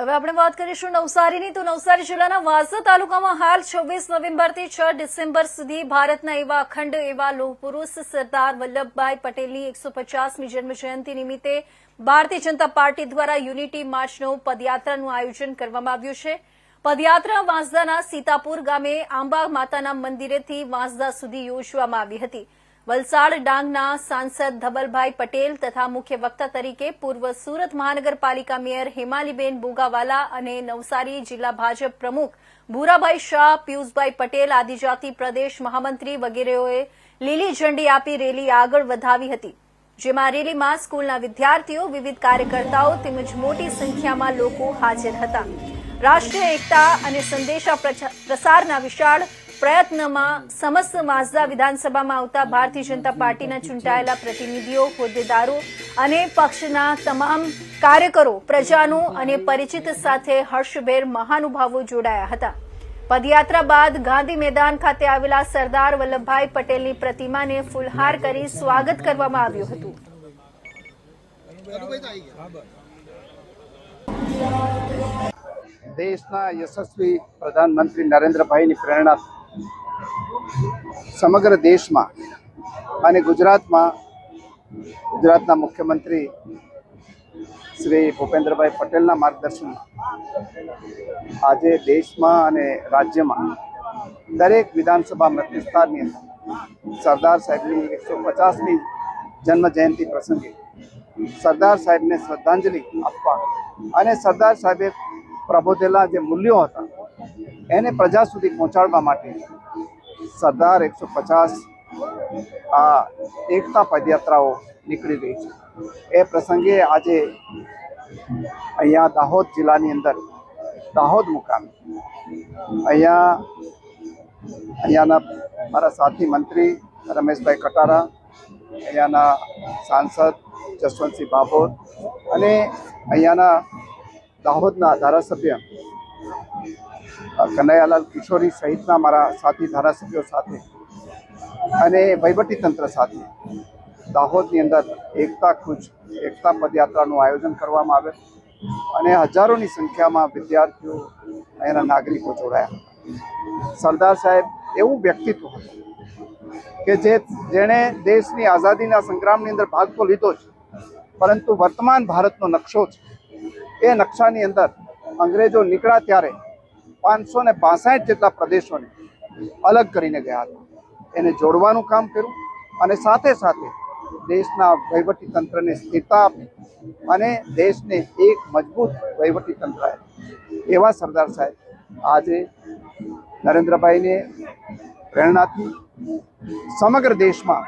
હવે આપણે વાત કરીશું નવસારીની. તો નવસારી જિલ્લાના વાસદ તાલુકામાં હાલ છવ્વીસ નવેમ્બરથી છ ડિસેમ્બર સુધી ભારતના એવા અખંડ એવા લોહપુરુષ સરદાર વલ્લભભાઈ પટેલની એકસો પચાસમી જન્મજયંતિ નિમિત્તે ભારતીય જનતા પાર્ટી દ્વારા યુનિટી માર્ચનું પદયાત્રાનું આયોજન કરવામાં આવ્યું છે. પદયાત્રા વાંસદાના સીતાપુર ગામે આંબા માતાના મંદિરેથી વાંસદા સુધી યોજવામાં આવી હતી. વલસાડ ડાંગના સાંસદ ધબલભાઈ પટેલ તથા મુખ્ય વક્તા તરીકે પૂર્વ સુરત મહાનગરપાલિકા મેયર હેમાલીબેન બોગાવાલા અને નવસારી જિલ્લા ભાજપ પ્રમુખ ભૂરાભાઈ શાહ, પિયુષભાઈ પટેલ આદિજાતિ પ્રદેશ મહામંત્રી વગેરેઓએ લીલી ઝંડી આપી રેલી આગળ વધાવી હતી, જેમાં રેલીમાં સ્કૂલના વિદ્યાર્થીઓ, વિવિધ કાર્યકર્તાઓ તેમજ મોટી સંખ્યામાં લોકો હાજર હતા. રાષ્ટ્રીય એકતા અને સંદેશા પ્રસારના વિશાળ પ્રયત્નમાં સમસ્ત માઝદા વિધાનસભામાં આવતા ભારતીય જનતા પાર્ટીના ચૂંટાયેલા પ્રતિનિધિઓ, હોદ્દેદારો અને પક્ષના તમામ કાર્યકરો, પ્રજાનો અને પરિચિત સાથે હર્ષભેર મહાનુભાવો જોડાયા હતા. પદયાત્રા બાદ ગાંધી મેદાન ખાતે આવેલા સરદાર વલ્લભભાઈ પટેલની પ્રતિમાને ફૂલહાર કરી સ્વાગત કરવામાં આવ્યું હતું. દેશના યશસ્વી પ્રધાનમંત્રી નરેન્દ્રભાઈની પ્રેરણા સમગ્ર દેશમાં અને ગુજરાતમાં ગુજરાતના મુખ્યમંત્રી શ્રી ભૂપેન્દ્રભાઈ પટેલના માર્ગદર્શનમાં આજે દેશમાં અને રાજ્યમાં દરેક વિધાનસભા મત વિસ્તારની અંદર સરદાર સાહેબની એકસો પચાસમી જન્મ જયંતિ પ્રસંગે સરદાર સાહેબને શ્રદ્ધાંજલિ આપવા અને સરદાર સાહેબે પ્રબોધેલા જે મૂલ્યો હતા એને પ્રજા સુધી પહોંચાડવા માટે સરદાર એકસો પચાસ આ એકતા પદયાત્રાઓ નીકળી રહી છે. એ પ્રસંગે આજે અહીંયા દાહોદ જિલ્લાની અંદર, દાહોદ મુકામે, અહીંયા, અહીંયાના મારા સાથી મંત્રી રમેશભાઈ કટારા, અહીંયાના સાંસદ જસવંતસિંહ બાભોર અને અહીંયાના દાહોદના ધારાસભ્ય કનૈયાલાલ કિશોરી સહિતના મારા સાથી ધારાસભ્યો સાથે અને વહીવટીતંત્ર સાથે દાહોદની અંદર એકતા કૂચ એકતા પદયાત્રાનું આયોજન કરવામાં આવે અને હજારોની સંખ્યામાં વિદ્યાર્થીઓ એના નાગરિકો જોડાયા. સરદાર સાહેબ, એવું વ્યક્તિત્વ હતું કે જે જેણે દેશની આઝાદીના સંગ્રામની અંદર ભાગ તો લીધો છે પરંતુ વર્તમાન ભારતનો નકશો છે. એ નકશાની અંદર અંગ્રેજો નીકળ્યા ત્યારે પાંચસો ને બાસઠ જેટલા પ્રદેશોને અલગ કરીને ગયા હતા એને જોડવાનું કામ કર્યું અને સાથે સાથે દેશના વહીવટી તંત્રને સ્થિરતા આપી અને દેશને એક મજબૂત વહીવટી તંત્ર. એવા સરદાર સાહેબ આજે નરેન્દ્રભાઈને પ્રેરણાથી સમગ્ર દેશમાં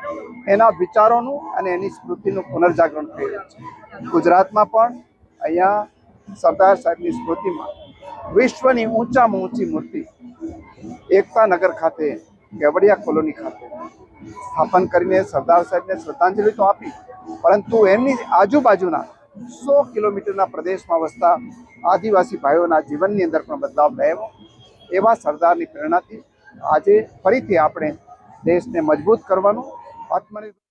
એના વિચારોનું અને એની સ્મૃતિનું પુનર્જાગરણ થઈ રહ્યું છે ગુજરાતમાં પણ અહીંયા સરદાર સાહેબની સ્મૃતિમાં વિશ્વની ઊંચામાં ઊંચી મૂર્તિ એકતા નગર ખાતે, કેવડિયા કોલોની ખાતે સ્થાપન કરીને સરદાર સાહેબને શ્રદ્ધાંજલિ તો આપી, પરંતુ એમની આજુબાજુના સો કિલોમીટરના પ્રદેશમાં વસતા આદિવાસી ભાઈઓના જીવનની અંદર પણ બદલાવ લાવ્યો. એવા સરદારની પ્રેરણાથી આજે ફરીથી આપણે દેશને મજબૂત કરવાનું આત્મનિર્ભર